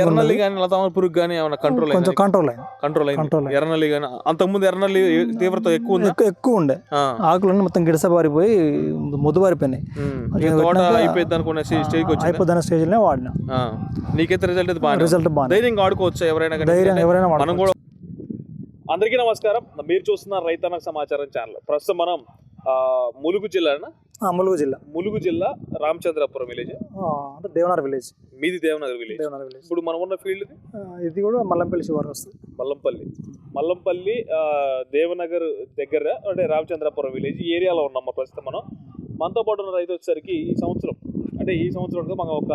ఎర్రనల్లి కానీ లతామ పురుగు కానీ ఏమైనా కంట్రోల్ కొంచెం కంట్రోల్ అయింది. కంట్రోల్ అయింది. కంట్రోల్ ఎర్రనల్లి కానీ అంతకుముందు ఎర్రనల్లి తీవ్రత ఎక్కువ ఉందా? ఎక్కువ ఉండే. ఆకులన్నీ మొత్తం గిడసబారిపోయి ముద్దుబారిపోయినాయి. తోట అయిపోయింది అనుకునే స్టేజ్కి వచ్చింది? అయిపోతున్న స్టేజ్లోనే వాడినా. నీకైతే రిజల్ట్ అయితే బాగా రిజల్ట్ బాగా ధైర్యంగా ఆడుకోవచ్చు ఎవరైనా ధైర్యం ఎవరైనా మనం. కూడా అందరికీ నమస్కారం. మీరు చూస్తున్న రైతన్నకు సమాచారం ఛానల్. ప్రస్తుతం మనం ములుగు జిల్లా ములుగు జిల్లా. ములుగు జిల్లా రామచంద్రపురం విలేజ్. అంటే దేవనార్ విలేజ్. మీది దేవనగర్ విలేజ్. దేవనార్ విలేజ్. ఇప్పుడు మనం ఉన్న ఫీల్డ్ ఇది కూడా మల్లంపల్లి శివారు వస్తుంది. మల్లంపల్లి. మల్లంపల్లి దేవనగర్ దగ్గర అంటే రామచంద్రపురం విలేజ్ ఏరియాలో ఉన్నాం మా ప్రస్తుతం మనం. మనతో పాటు ఉన్న రైతు వచ్చేసరికి ఈ సంవత్సరం అంటే ఈ సంవత్సరం మనం ఒక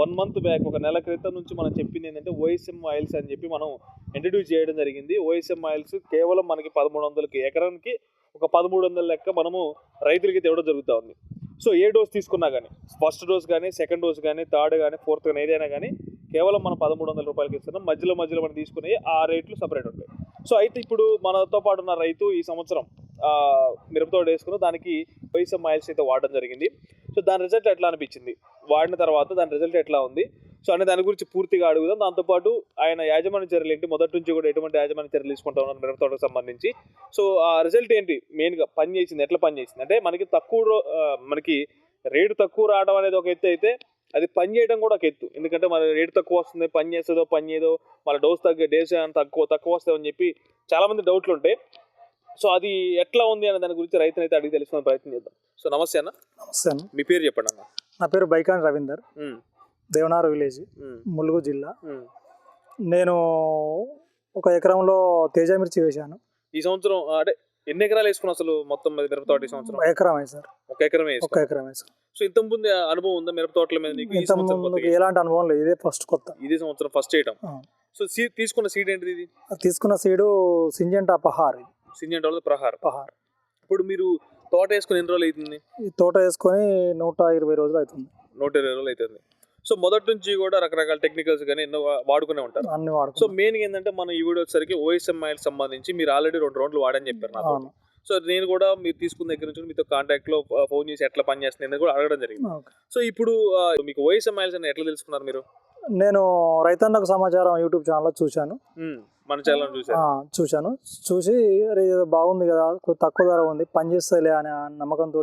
వన్ మంత్ బ్యాక్ ఒక నెల క్రితం నుంచి మనం చెప్పింది ఏంటంటే ఓఎస్ఎం ఆయిల్స్ అని చెప్పి మనం ఇంట్రడ్యూస్ చేయడం జరిగింది. ఓఎస్ఎం ఆయిల్స్ కేవలం మనకి పదమూడు వందలకి ఎకరానికి ఒక పదమూడు వందల లెక్క మనము రైతులకి ఇవ్వడం జరుగుతూ ఉంది. సో ఏ డోస్ తీసుకున్నా కానీ ఫస్ట్ డోస్ కానీ సెకండ్ డోస్ కానీ థర్డ్ కానీ ఫోర్త్ కానీ ఏదైనా కానీ కేవలం మనం పదమూడు వందల రూపాయలకి ఇస్తున్నాం. మధ్యలో మధ్యలో మనం తీసుకునే ఆ రేట్లు సపరేట్ ఉంటాయి. సో అయితే ఇప్పుడు మనతో పాటు ఉన్న రైతు ఈ సంవత్సరం ఆ, వేసుకున్న వేసుకుని దానికి వైఎస్ఎం మైల్స్ అయితే వాడడం జరిగింది. సో దాని రిజల్ట్ ఎట్లా అనిపించింది? వాడిన తర్వాత దాని రిజల్ట్ ఎట్లా ఉంది? సో అనే దాని గురించి పూర్తిగా అడుగుదాం. దాంతోపాటు ఆయన యాజమాన్య చర్యలు ఏంటి? మొదటి నుంచి కూడా ఎటువంటి యాజమాన్య చర్యలు తీసుకుంటా ఉన్నారు మిరపతోటకు సంబంధించి. సో ఆ రిజల్ట్ ఏంటి? మెయిన్గా పని చేసింది ఎట్లా పని చేసింది? అంటే మనకి తక్కువ మనకి రేటు తక్కువ రావడం అనేది ఒక ఎత్తు అయితే అది పని చేయడం కూడా ఒక ఎత్తు. ఎందుకంటే మన రేటు తక్కువ వస్తుంది పని చేస్తుందో పని చేయదో మన డోస్ తగ్గ డేస్ తక్కువ తక్కువ వస్తాయని చెప్పి చాలా మంది డౌట్లు ఉంటాయి. సో అది ఎట్లా ఉంది అనే దాని గురించి రైతునైతే అడిగి తెలుసుకునే ప్రయత్నం చేద్దాం. సో నమస్తే అన్న. నమస్తే అన్న. మీ పేరు చెప్పండి అన్న. నా పేరు బైకాన్ రవీందర్. దేవనార్ విలేజ్ ములుగు జిల్లా. నేను ఒక ఎకరంలో తేజ మిర్చి వేశాను. ఈ సంవత్సరం అంటే ఎన్ని ఎకరాలు వేసుకున్నావు అసలు మొత్తం మీద మిరప తోట ఈ సంవత్సరం? ఎకరం వేశారు ఒక ఎకరమే ఒక వేసుకున్నావు ఎకరం వేశారు సో ఇంత ముందు అనుభవం ఉందా మిరప తోటల మీద నీకు ఈ ఇంత కొత్తగా? ఎలాంటి అనుభవం లేదు ఇదే ఫస్ట్ కొత్త. ఇదే సంవత్సరం ఫస్ట్ చేయటం. సో సీడ్ తీసుకున్న సీడ్ ఏంటిది ఇది? తీసుకున్న సీడు సింజంటా పహార్ వాళ్ళది ప్రహారం పహార్. ఇప్పుడు మీరు తోట వేసుకుని ఎన్ని రోజులు అవుతుంది? ఈ తోట వేసుకొని నూట ఇరవై రోజులు అవుతుంది. నూట ఇరవై రోజులు అవుతుంది. సో మొదటి నుంచి కూడా రకరకాల టెక్నికల్స్ కానీ ఎన్నో వాడుకునే ఉంటారు. అన్ని సో మెయిన్ ఏంటంటే మన ఈ వీడియో వచ్చేసరికి ఓఎస్ఎం ఆయిల్ సంబంధించి మీరు ఆల్రెడీ రెండు రౌండ్లు వాడని చెప్పారు నాకు అవును. సో నేను కూడా మీరు తీసుకున్న దగ్గర నుంచి మీతో కాంటాక్ట్లో ఫోన్ చేసి ఎట్లా పని చేస్తుంది అనేది కూడా అడగడం జరిగింది. సో ఇప్పుడు మీకు ఓఎస్ఎం ఆయిల్స్ అని ఎట్లా తెలుసుకున్నారు మీరు? నేను రైతన్నకు సమాచారం యూట్యూబ్ ఛానల్లో చూశాను. మన ఛానల్ ఆ, చూశాను. చూసి అరే బాగుంది కదా తక్కువ ధర ఉంది పని చేస్తలే అనే నమ్మకంతో.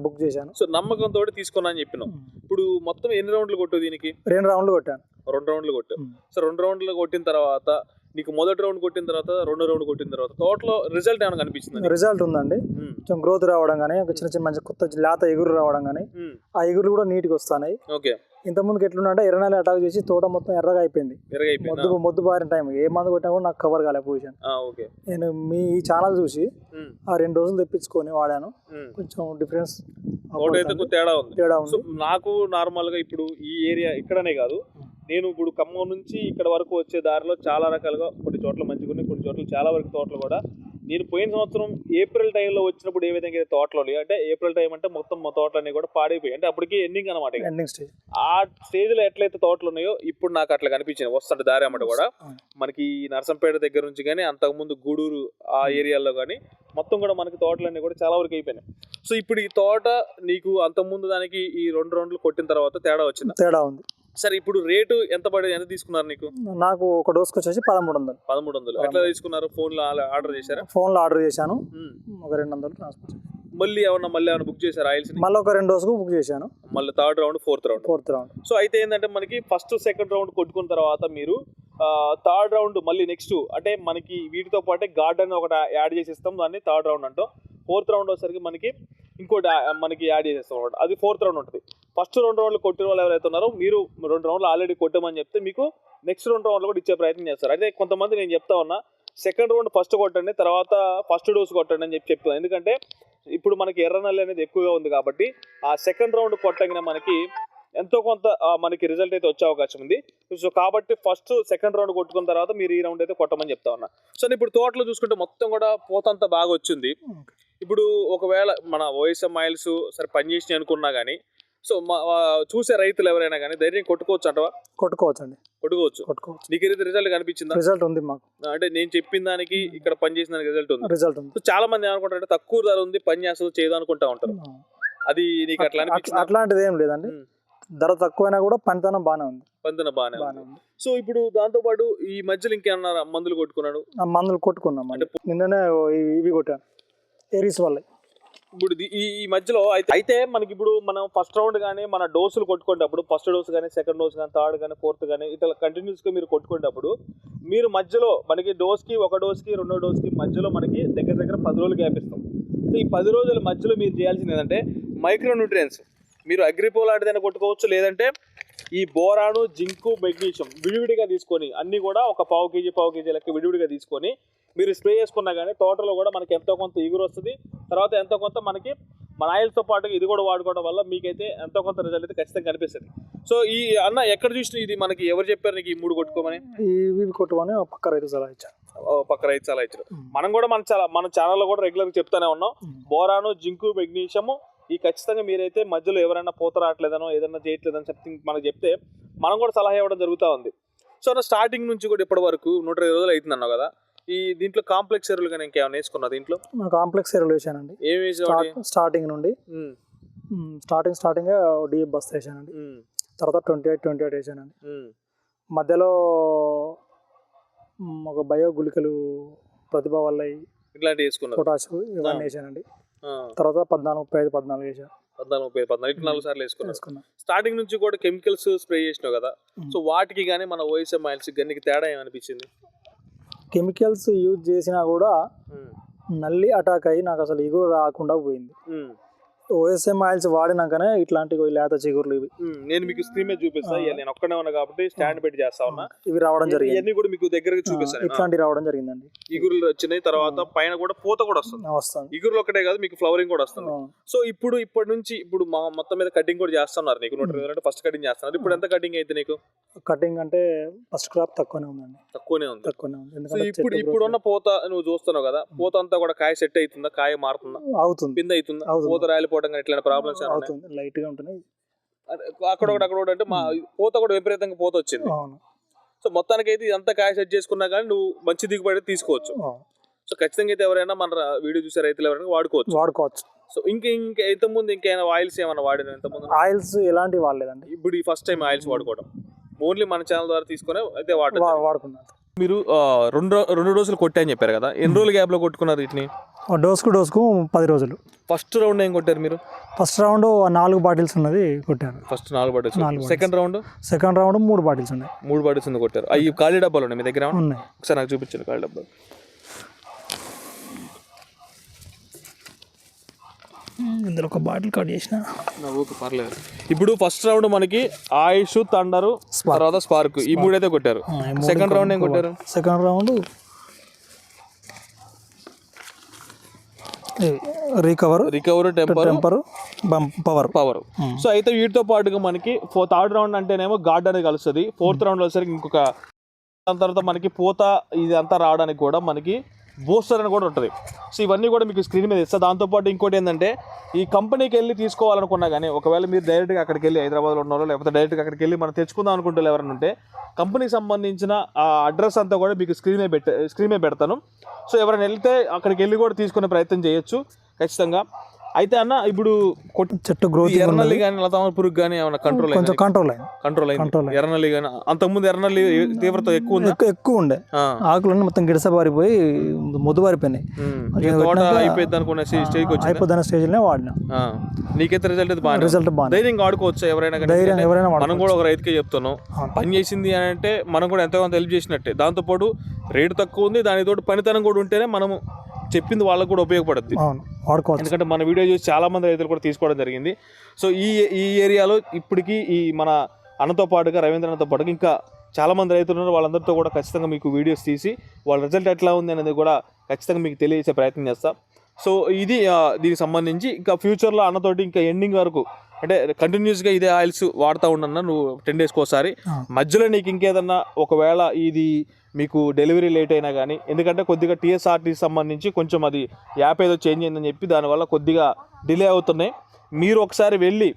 బుక్ చేశాను. సో నమ్మకంతో తీసుకున్నా అని చెప్పినాం ఇప్పుడు మొత్తం ఎన్ని రౌండ్లు కొట్టు దీనికి? రెండు రౌండ్లు కొట్టాను. రెండు రౌండ్లు కొట్టు ఉమ్. సో రెండు రౌండ్లు కొట్టిన తర్వాత నీకు మొదటి రౌండ్ కొట్టిన తర్వాత రెండో రౌండ్ కొట్టిన తర్వాత తోటలో రిజల్ట్ ఏమైనా కనిపించింది రిజల్ట్ ఉందండి. కొంచెం గ్రోత్ రావడం కానీ ఒక చిన్న చిన్న మంచి కొత్త లేత ఎగురు రావడం కానీ ఆ ఎగురు కూడా నీట్గా వస్తున్నాయి ఓకే. ఇంత ముందుకు ఎట్లుందంటే ఎర్రనెల అటాక్ చేసి తోట మొత్తం ఎర్రగా అయిపోయింది. మొద్దు మొద్దు బారిన టైం ఏ మందు కొట్టినా కూడా నాకు కవర్ కాలే పొజిషన్ నేను మీ ఛానల్ చూసి ఆ రెండు రోజులు తెప్పించుకొని వాడాను. కొంచెం డిఫరెన్స్ తేడా ఉంది. తేడా ఉంది. నాకు నార్మల్గా ఇప్పుడు ఈ ఏరియా ఇక్కడనే కాదు. నేను ఇప్పుడు ఖమ్మం నుంచి ఇక్కడ వరకు వచ్చే దారిలో చాలా రకాలుగా కొన్ని చోట్ల మంచిగా ఉన్నాయి కొన్ని చోట్ల చాలా వరకు తోటలు కూడా. నేను పోయిన సంవత్సరం ఏప్రిల్ టైంలో వచ్చినప్పుడు ఏ విధంగా అయితే తోటలు ఉన్నాయి అంటే ఏప్రిల్ టైం అంటే మొత్తం మా తోటలన్నీ కూడా పాడైపోయాయి. అంటే అప్పటికి ఎండింగ్ అనమాట ఆ స్టేజ్లో ఎట్లయితే తోటలు ఉన్నాయో ఇప్పుడు నాకు అట్లా కనిపించింది వస్తుంటే దారి అమ్మట కూడా. మనకి నర్సంపేట దగ్గర నుంచి కానీ అంతకుముందు గూడూరు ఆ ఏరియాలో కానీ మొత్తం కూడా మనకి తోటలన్నీ కూడా చాలా వరకు అయిపోయినాయి. సో ఇప్పుడు ఈ తోట నీకు అంతకుముందు దానికి ఈ రెండు రౌండ్లు కొట్టిన తర్వాత తేడా వచ్చింది? తేడా ఉంది. సరే ఇప్పుడు రేటు ఎంత పడి ఎంత తీసుకున్నారు నీకు? నాకు ఒక డోస్కి వచ్చేసి పదమూడు వందలు పదమూడు. వందలు ఎట్లా తీసుకున్నారు? ఫోన్లో ఆర్డర్ చేశారా? ఫోన్లో ఆర్డర్ చేశాను. ఒక రెండు వందలు ట్రాన్స్పోర్ట్ మళ్ళీ ఏమన్నా మళ్ళీ ఏమైనా బుక్ చేశారు ఆయిల్స్ మళ్ళీ ఒక రెండు డోసుకు బుక్ చేశాను. మళ్ళీ third round fourth round. Fourth round. So అయితే ఏంటంటే మనకి ఫస్ట్ సెకండ్ రౌండ్ కొట్టుకున్న తర్వాత మీరు థర్డ్ రౌండ్ మళ్ళీ నెక్స్ట్ అంటే మనకి వీటితో పాటే గార్డెన్ ఒకటి యాడ్ చేసేస్తాం. దాన్ని థర్డ్ రౌండ్ అంటాం. ఫోర్త్ రౌండ్ వచ్చేసరికి మనకి ఇంకోటి మనకి యాడ్ చేసేస్తాం అనమాట. అది ఫోర్త్ రౌండ్ ఉంటుంది. ఫస్ట్ రెండు రౌండ్లు కొట్టిన వాళ్ళు ఎవరైతే ఉన్నారో మీరు రెండు రౌండ్లు ఆల్రెడీ కొట్టమని చెప్తే మీకు నెక్స్ట్ రెండు రౌండ్లు కూడా ఇచ్చే ప్రయత్నం చేస్తారు. అయితే కొంతమంది నేను చెప్తా ఉన్నా సెకండ్ రౌండ్ ఫస్ట్ కొట్టండి తర్వాత ఫస్ట్ డోస్ కొట్టండి అని చెప్పి చెప్తాను ఎందుకంటే ఇప్పుడు మనకి ఎర్ర నల్లి అనేది ఎక్కువగా ఉంది కాబట్టి ఆ సెకండ్ రౌండ్ కొట్టగిన మనకి ఎంతో కొంత మనకి రిజల్ట్ అయితే వచ్చే అవకాశం ఉంది. సో కాబట్టి ఫస్ట్ సెకండ్ రౌండ్ కొట్టుకున్న తర్వాత మీరు ఈ రౌండ్ అయితే కొట్టమని చెప్తా ఉన్నా. సో ఇప్పుడు తోటలో చూసుకుంటే మొత్తం కూడా పోతంతా బాగా వచ్చింది. ఇప్పుడు ఒకవేళ మన ఓఎస్ఎం ఆయిల్స్ సరే పనిచేసి అనుకున్నా కానీ సో మా చూసే రైతులు ఎవరైనా కానీ ధైర్యం కొట్టుకోవచ్చు అంటవా? కొట్టుకోవచ్చు అండి కొట్టుకోవచ్చు. కొట్టుకోవచ్చు. నీకు ఏదైతే రిజల్ట్ కనిపించిందా? రిజల్ట్ ఉంది మాకు. అంటే నేను చెప్పిన దానికి ఇక్కడ పని చేసిన దానికి రిజల్ట్ ఉంది. రిజల్ట్ ఉంది. చాలా మంది ఏమనుకుంటారంటే తక్కువ ధర ఉంది పని చేస్తుంది చేయదు అనుకుంటా ఉంటారు. అది నీకు అట్లా అట్లాంటిది ఏం లేదండి. ధర తక్కువైనా కూడా పనితనం బాగానే ఉంది. స్పందన బాగానే ఉంది. సో ఇప్పుడు దాంతో పాటు ఈ మధ్యలో ఇంకేమన్నా మందులు కొట్టుకున్నాడు? మందులు కొట్టుకున్నాం మళ్ళీ. నిన్ననే ఇవి- కొట్టాను. ఏరీస్ వల్ల. ఇప్పుడు ఈ ఈ మధ్యలో అయితే అయితే మనకి ఇప్పుడు మనం ఫస్ట్ రౌండ్ కానీ మన డోసులు కొట్టుకునేటప్పుడు ఫస్ట్ డోస్ కానీ సెకండ్ డోస్ కానీ థర్డ్ కానీ ఫోర్త్ కానీ ఇట్లా కంటిన్యూస్గా మీరు కొట్టుకునేటప్పుడు మీరు మధ్యలో మనకి డోస్కి ఒక డోస్కి రెండో డోస్కి మధ్యలో మనకి దగ్గర దగ్గర పది రోజులు గ్యాప్ ఇస్తాం. సో ఈ పది రోజుల మధ్యలో మీరు చేయాల్సింది ఏంటంటే మైక్రో న్యూట్రియన్స్ మీరు అగ్రిపోల్ లాంటిదైనా కొట్టుకోవచ్చు లేదంటే ఈ బోరాను జింకు మెగ్నీషియం విడివిడిగా తీసుకొని అన్ని కూడా ఒక పావు కేజీ పావు కేజీ లెక్క విడివిడిగా తీసుకొని మీరు స్ప్రే చేసుకున్నా కానీ తోటలో కూడా మనకి ఎంతో కొంత ఇగురు వస్తుంది. తర్వాత ఎంతో కొంత మనకి మన ఆయిల్తో పాటు ఇది కూడా వాడుకోవడం వల్ల మీకైతే ఎంతో కొంత రిజల్ట్ అయితే ఖచ్చితంగా కనిపిస్తుంది. సో ఈ అన్న ఎక్కడ చూసిన ఇది మనకి ఎవరు చెప్పారు నీకు ఈ మూడు కొట్టుకోమని? ఇవి కొట్టుకొని ఆ పక్క రైతు సలహా ఇచ్చాను ఓ, పక్క రైతు చాలా ఇచ్చారు. మనం కూడా మన చాలా మన ఛానల్లో కూడా రెగ్యులర్గా చెప్తానే ఉన్నాం. బోరాను జింకు మెగ్నీషియము ఈ ఖచ్చితంగా మీరైతే మధ్యలో ఎవరైనా పూత రావట్లేదనో ఏదైనా చేయట్లేదని చెప్తే మనకు చెప్తే మనం కూడా సలహా ఇవ్వడం జరుగుతూ ఉంది. సో నా స్టార్టింగ్ నుంచి కూడా ఇప్పటి వరకు నూట ఇరవై రోజులు అవుతుంది అన్నావు కదా? ఈ దీంట్లో కాంప్లెక్స్ ఎరువులు కానీ ఇంకేమైనా వేసుకున్నా దీంట్లో? కాంప్లెక్స్ ఎరువులు వేసానండి. ఏమి స్టార్టింగ్ నుండి. స్టార్టింగ్ స్టార్టింగ్ డిఎఫ్ బస్తా వేసానండి. తర్వాత ట్వంటీ ఎయిట్ ట్వంటీ ఎయిట్ వేసానండి. మధ్యలో ఒక బయో గుళికలు ప్రతిభ వల్ల ఇట్లాంటివి వేసుకున్నారు పొటాష్ ఇవన్నీ. వేసానండి. తర్వాత పద్నాలుగు ముప్పై ఐదు పద్నాలుగు వేసాను పద్నాలుగు ముప్పై పద్నాలుగు ఇట్లా నాలుగు సార్లు వేసుకున్నాను స్టార్టింగ్ నుంచి కూడా కెమికల్స్ స్ప్రే చేసినావు కదా. సో వాటికి కానీ మన ఓఎస్ఎం ఆయిల్స్ కానీ నీకు తేడా ఏమనిపించింది? కెమికల్స్ యూజ్ చేసినా కూడా నల్లి అటాక్ అయ్యి నాకు అసలు ఇగురు రాకుండా పోయింది. ఓఎస్ఎం ఆయిల్స్ వాడినాకనే ఇట్లాంటి ఈ లేత చిగుర్లు ఇవి. నేను మీకు స్క్రీన్ మీద చూపిస్తా. ఆ. ఇక నేను ఒక్కనే ఉన్నా కాబట్టి స్టాండ్ పెట్టి చేస్తా ఉన్నా. ఇవి రావడం జరిగింది. ఇవన్నీ కూడా మీకు దగ్గరగా ఆ, చూపిస్తాను. ఇట్లాంటివి రావడం జరిగిందండి. ఇగురులు వచ్చినాయి తర్వాత పైన కూడా పూత కూడా వస్తుంది. వస్తుంది. ఇగురులు ఒకటే కాదు మీకు ఫ్లవరింగ్ కూడా వస్తుంది. సో ఇప్పుడు ఇప్పటి నుంచి ఇప్పుడు మా మొత్తం మీద కటింగ్ కూడా చేస్తున్నారు నీకు. నూట ఫస్ట్ కటింగ్ చేస్తున్నారు. ఇప్పుడు ఎంత కటింగ్ అయితే నీకు? కటింగ్ అంటే ఫస్ట్ క్రాప్ తక్కువనే ఉందండి. తక్కువనే ఉంది. తక్కువనే ఉంది. సో ఇప్పుడు ఇప్పుడు ఉన్న పూత నువ్వు చూస్తున్నావు కదా పూత అంతా కూడా కాయ సెట్ అవుతుందా కాయ మారుతుందా? అవుతుంది. పింద అవుతుందా. పూత రాలిపోవడం కానీ ఇట్లాంటి ప్రాబ్లమ్స్ అవుతుంది. లైట్గా ఉంటున్నాయి. అక్కడ ఒకటి అక్కడ ఒకటి అంటే మా పూత కూడా విపరీతంగా పూత వచ్చింది. అవును. సో మొత్తానికి అయితే ఇదంతా కాయ సెట్ చేసుకున్నా కానీ నువ్వు మంచి దిగుబడి తీసుకోవచ్చు. సో ఖచ్చితంగా అయితే ఎవరైనా మన వీడియో చూసే రైతులు ఎవరైనా వాడుకోవచ్చు. వాడుకోవచ్చు. సో ఇంకా ఇంకా ఇంతకుముందు ఇంకేమైనా ఆయిల్స్ ఏమైనా వాడిన ఇంతకుముందు ఆయిల్స్ ఎలాంటివి వాడలేదండి. ఇప్పుడు ఈ ఫస్ట్ టైం ఆయిల్స్ వాడుకోవడం. ఓన్లీ మన ఛానల్ ద్వారా తీసుకునే అయితే వాడుకున్నాను మీరు రెండు రెండు రోజులు కొట్టా అని చెప్పారు కదా. ఎన్ని రోజులు గ్యాప్లో కొట్టుకున్నారు వీటిని? డోస్కు డోస్కు పది రోజులు. ఫస్ట్ రౌండ్ ఏం కొట్టారు మీరు? ఫస్ట్ రౌండ్ నాలుగు బాటిల్స్ ఉన్నది కొట్టాను ఫస్ట్ నాలుగు బాటిల్స్. నాలుగు సెకండ్ రౌండ్? సెకండ్ రౌండ్ మూడు బాటిల్స్ ఉన్నాయి. మూడు బాటిల్స్ ఉంది కొట్టారు. అవి ఖాళీ డబ్బాలు ఉన్నాయి మీ దగ్గర? ఉన్నాయి. ఒకసారి నాకు చూపించండి ఖాళీ డబ్బాలు ఇందులో ఒక బాటిల్ కట్ చేసిన. ఓకే పర్లేదు. ఇప్పుడు ఫస్ట్ రౌండ్ మనకి ఆయుష్ తండరు తర్వాత స్పార్క్. ఈ మూడైతే కొట్టారు. సెకండ్ రౌండ్ ఏం కొట్టారు? Second round recover recover temper temper power. Power. So అయితే వీటితో పాటుగా మనకి ఫోర్ థర్డ్ రౌండ్ అంటేనేమో గార్డ్ అనేది కలుస్తుంది. ఫోర్త్ రౌండ్ వచ్చేసరికి ఇంకొక దాని తర్వాత మనకి పూత ఇది అంతా రావడానికి కూడా మనకి బూస్టర్ అని కూడా ఉంటుంది. సో ఇవన్నీ కూడా మీకు స్క్రీన్ మీద ఇస్తా. దాంతోపాటు ఇంకోటి ఏంటంటే ఈ కంపెనీకి వెళ్ళి తీసుకోవాలనుకున్నా కానీ ఒకవేళ మీరు డైరెక్ట్గా అక్కడికి వెళ్ళి హైదరాబాద్లో ఉన్నారో లేకపోతే డైరెక్ట్గా అక్కడికి వెళ్ళి మనం తెచ్చుకుందాం అనుకుంటే ఎవరైనా ఉంటే కంపెనీకి సంబంధించిన ఆ అడ్రస్ అంతా కూడా మీకు స్క్రీన్ మీద పెట్టే స్క్రీన్ మీద పెడతాను. సో ఎవరైనా వెళ్తే అక్కడికి వెళ్ళి కూడా తీసుకునే ప్రయత్నం చేయొచ్చు ఖచ్చితంగా. అయితే అన్న ఇప్పుడు కొట్టి చెట్టు గ్రోత్ ఎర్రనల్లి కానీ లతామ పురుగు కానీ ఏమైనా కంట్రోల్ కొంచెం అయింది. కంట్రోల్ అయింది. కంట్రోల్ అయింది. కంట్రోల్. ఎర్రనల్లి కానీ అంతకుముందు ఎర్రనల్లి తీవ్రత ఎక్కువ ఉందా? ఎక్కువ ఎక్కువ ఉండే. ఆకులన్నీ మొత్తం గిడసబారిపోయి కొట్టినాక అయిపోయింది అనుకునే స్టేజ్కి వచ్చింది? అయిపోతున్న స్టేజ్లోనే వాడినా. నీకైతే రిజల్ట్ అయితే బాగా రిజల్ట్ బాగా ధైర్యంగా ఆడుకోవచ్చు ఎవరైనా ధైర్యం ఎవరైనా మనం. కూడా ఒక రైతుకే చెప్తున్నాం. పని చేసింది అని అంటే మనం కూడా ఎంతో కొంత హెల్ప్ చేసినట్టే. దాంతోపాటు రేటు తక్కువ ఉంది. దానితోటి పనితనం కూడా ఉంటేనే మనము చెప్పింది వాళ్ళకు కూడా ఉపయోగపడుద్ది. అవును వాడుకోవచ్చు. ఎందుకంటే మన వీడియో చూసి చాలా మంది రైతులు కూడా తీసుకోవడం జరిగింది. సో ఈ ఈ ఏరియాలో ఇప్పటికీ ఈ మన అన్నతో పాటుగా రవీంద్రనతో పాటుగా ఇంకా చాలా మంది రైతులు ఉన్నారు. వాళ్ళందరితో కూడా ఖచ్చితంగా మీకు వీడియోస్ తీసి వాళ్ళ రిజల్ట్ ఎట్లా ఉంది అనేది కూడా ఖచ్చితంగా మీకు తెలియజేసే ప్రయత్నం చేస్తాం. సో ఇది దీనికి సంబంధించి ఇంకా ఫ్యూచర్లో అన్నతోటి ఇంకా ఎండింగ్ వరకు అంటే కంటిన్యూస్గా ఇదే ఆయిల్స్ వాడుతూ ఉండన్నా నువ్వు టెన్ డేస్కి ఒకసారి. మధ్యలో నీకు ఇంకేదన్నా ఒకవేళ ఇది మీకు డెలివరీ లేట్ అయినా కానీ ఎందుకంటే కొద్దిగా టీఎస్ఆర్టీ సంబంధించి కొంచెం అది యాప్ ఏదో చేంజ్ అయిందని చెప్పి దానివల్ల కొద్దిగా డిలే అవుతున్నాయి మీరు ఒకసారి వెళ్ళి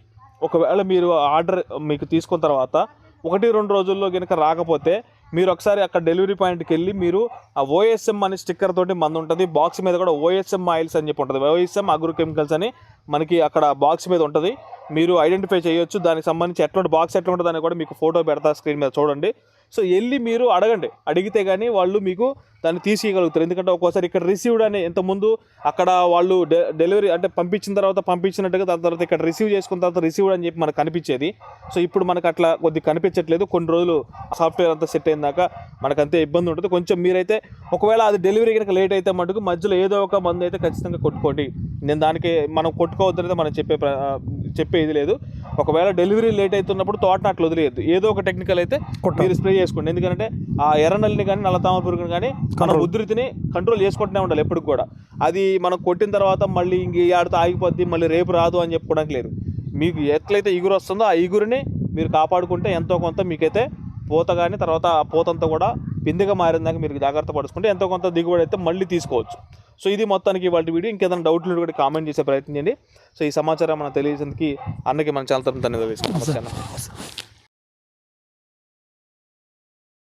ఒకవేళ మీరు ఆర్డర్ మీకు తీసుకున్న తర్వాత ఒకటి రెండు రోజుల్లో కనుక రాకపోతే మీరు ఒకసారి అక్కడ డెలివరీ పాయింట్కి వెళ్ళి మీరు ఆ ఓఎస్ఎం అనే స్టిక్కర్ తోటి మందు ఉంటుంది. బాక్స్ మీద కూడా ఓఎస్ఎం ఆయిల్స్ అని చెప్పి ఉంటుంది. ఓఎస్ఎం అగ్రో కెమికల్స్ అని మనకి అక్కడ బాక్స్ మీద ఉంటుంది. మీరు ఐడెంటిఫై చేయొచ్చు. దానికి సంబంధించి ఎట్లాంటి బాక్స్ ఎట్లా ఉంటుంది అని కూడా మీకు ఫోటో పెడతా స్క్రీన్ మీద చూడండి. సో వెళ్ళి మీరు అడగండి. అడిగితే కానీ వాళ్ళు మీకు దాన్ని తీసేయగలుగుతారు. ఎందుకంటే ఒక్కోసారి ఇక్కడ రిసీవ్డ్ అని ఇంతకుముందు అక్కడ వాళ్ళు డె డెలివరీ అంటే పంపించిన తర్వాత పంపించినట్టుగా దాని తర్వాత ఇక్కడ రిసీవ్ చేసుకున్న తర్వాత రిసీవ్డ్ అని చెప్పి మనకు కనిపించేది. సో ఇప్పుడు మనకు అట్లా కొద్ది కనిపించట్లేదు. కొన్ని రోజులు సాఫ్ట్వేర్ అంతా సెట్ అయిందాక మనకు అంతే ఇబ్బంది ఉంటుంది. కొంచెం మీరైతే ఒకవేళ అది డెలివరీ కనుక లేట్ అయితే మటుకు మధ్యలో ఏదో ఒక మందు అయితే ఖచ్చితంగా కొట్టుకోండి. నేను దానికి మనం కొట్టుకోవద్దనేది మనం చెప్పే ప్ర- చెప్పే ఇది లేదు. ఒకవేళ డెలివరీ లేట్ అవుతున్నప్పుడు తోటను అట్లా వదిలేయద్దు. ఏదో ఒక టెక్నికల్ అయితే మీరు స్ప్రే చేసుకోండి. ఎందుకంటే ఆ ఎర్రనల్లిని కానీ నల్ల తామర పురుగుని కానీ మన ఉధృతిని కంట్రోల్ చేసుకుంటూనే ఉండాలి ఎప్పటికి కూడా. అది మనం కొట్టిన తర్వాత మళ్ళీ ఇంక ఆడితో ఆగిపోద్ది మళ్ళీ రేపు రాదు అని చెప్పుకోవడానికి లేదు. మీకు ఎట్లయితే ఇగురు వస్తుందో ఆ ఇగురిని మీరు కాపాడుకుంటే ఎంతో కొంత మీకైతే పూత కానీ తర్వాత ఆ పూతంతా కూడా పిందిగా మారిందాక మీరు జాగ్రత్త పడుచుకుంటే ఎంతో కొంత దిగుబడి అయితే మళ్ళీ తీసుకోవచ్చు. సో ఇది మొత్తానికి వాళ్ళ వీడియో. ఇంకేదైనా డౌట్లు కూడా కామెంట్ చేసే ప్రయత్నం చేయండి. సో ఈ సమాచారం మనం తెలియజేందుకు అన్నకి మన చాలా తరఫున ధన్యవాదాలు